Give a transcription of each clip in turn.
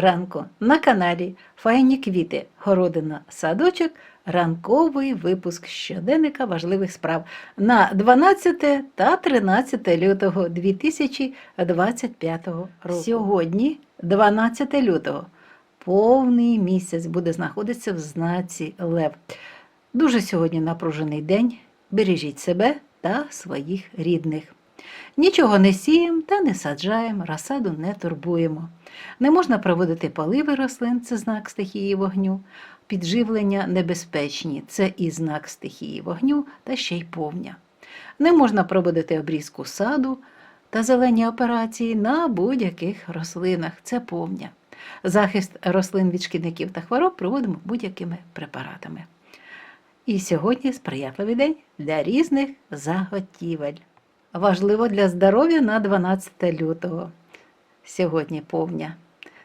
ранку на каналі Файні квіти, городина, садочок, ранковий випуск щоденника важливих справ на 12 та 13 лютого 2025 року. Сьогодні, 12 лютого, повний місяць буде знаходитися в знаці Лев. Дуже сьогодні напружений день. Бережіть себе та своїх рідних. Нічого не сіємо та не саджаємо, розсаду не турбуємо. Не можна проводити поливи рослин, це знак стихії вогню. Підживлення небезпечні, це і знак стихії вогню та ще й повня. Не можна проводити обрізку саду та зелені операції на будь-яких рослинах, це повня. Захист рослин від шкідників та хвороб проводимо будь-якими препаратами. І сьогодні сприятливий день для різних заготівель. Важливо для здоров'я на 12 лютого. Сьогодні повня.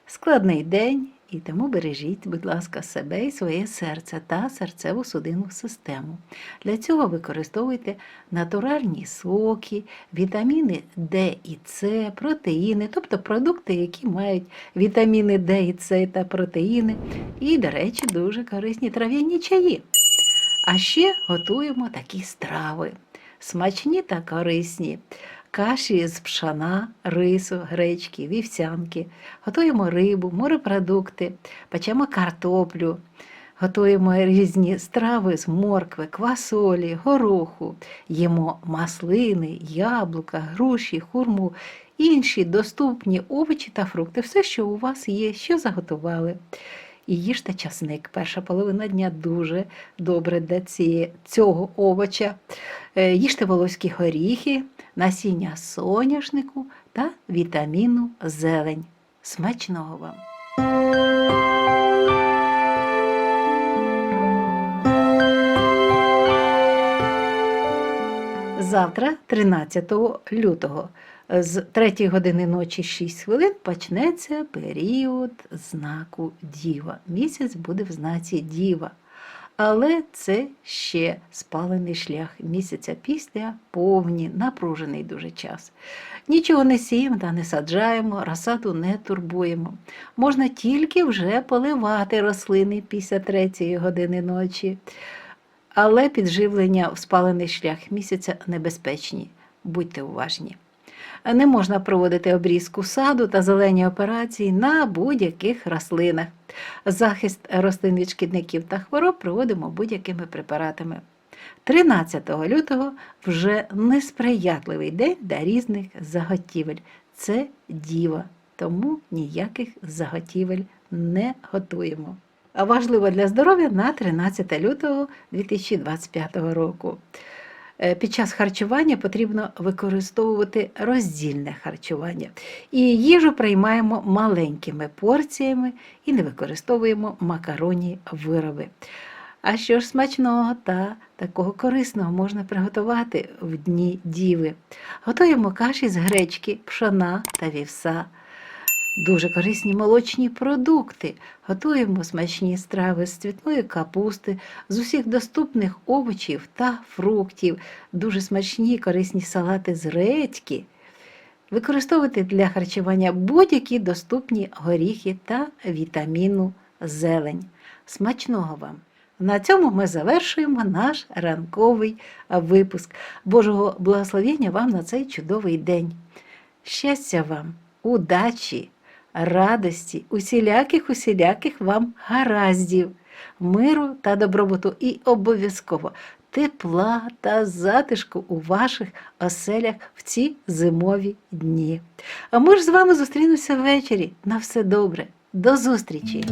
Складний день, і тому бережіть, будь ласка, себе і своє серце та серцеву судинну систему. Для цього використовуйте натуральні соки, вітаміни Д і С, протеїни, тобто продукти, які мають вітаміни Д і С та протеїни, і, до речі, дуже корисні трав'яні чаї. А ще готуємо такі страви смачні та корисні. Каші з пшана, рису, гречки, вівсянки, готуємо рибу, морепродукти, печемо картоплю, готуємо різні страви з моркви, квасолі, гороху, їмо маслини, яблука, груші, хурму, інші доступні овочі та фрукти, все, що у вас є, що заготували. І їжте часник. Перша половина дня дуже добре для цього овоча. Е, Їжте волоські горіхи, насіння соняшнику та вітаміну зелень. Смачного вам! Завтра, 13 лютого, з 3 години ночі 6 хвилин почнеться період знаку Діва. Місяць буде в знаці Діва. Але це ще спалений шлях місяця після повні, напружений дуже час. Нічого не сіємо та не саджаємо, розсаду не турбуємо. Можна тільки вже поливати рослини після 3 години ночі. Але підживлення в спалений шлях місяця небезпечні. Будьте уважні. Не можна проводити обрізку саду та зелені операції на будь-яких рослинах. Захист рослин від шкідників та хвороб проводимо будь-якими препаратами. 13 лютого вже несприятливий день для різних заготівель. Це діва, тому ніяких заготівель не готуємо. Важливо для здоров'я на 13 лютого 2025 року. Е, Під час харчування потрібно використовувати роздільне харчування. І їжу приймаємо маленькими порціями і не використовуємо макаронні вироби. А що ж смачного та такого корисного можна приготувати в дні діви? Готуємо каші з гречки, пшона та вівса. Дуже корисні молочні продукти. Готуємо смачні страви з цвітної капусти, з усіх доступних овочів та фруктів, дуже смачні корисні салати з редьки. Використовуйте для харчування будь-які доступні горіхи та вітаміну зелень. Смачного вам! На цьому ми завершуємо наш ранковий випуск. Божого благословення вам на цей чудовий день. Щастя вам, удачі, радості, усіляких усіляких вам гараздів, миру та добробуту і обов'язково тепла та затишку у ваших оселях в ці зимові дні. А ми ж з вами зустрінемося ввечері. На все добре. До зустрічі!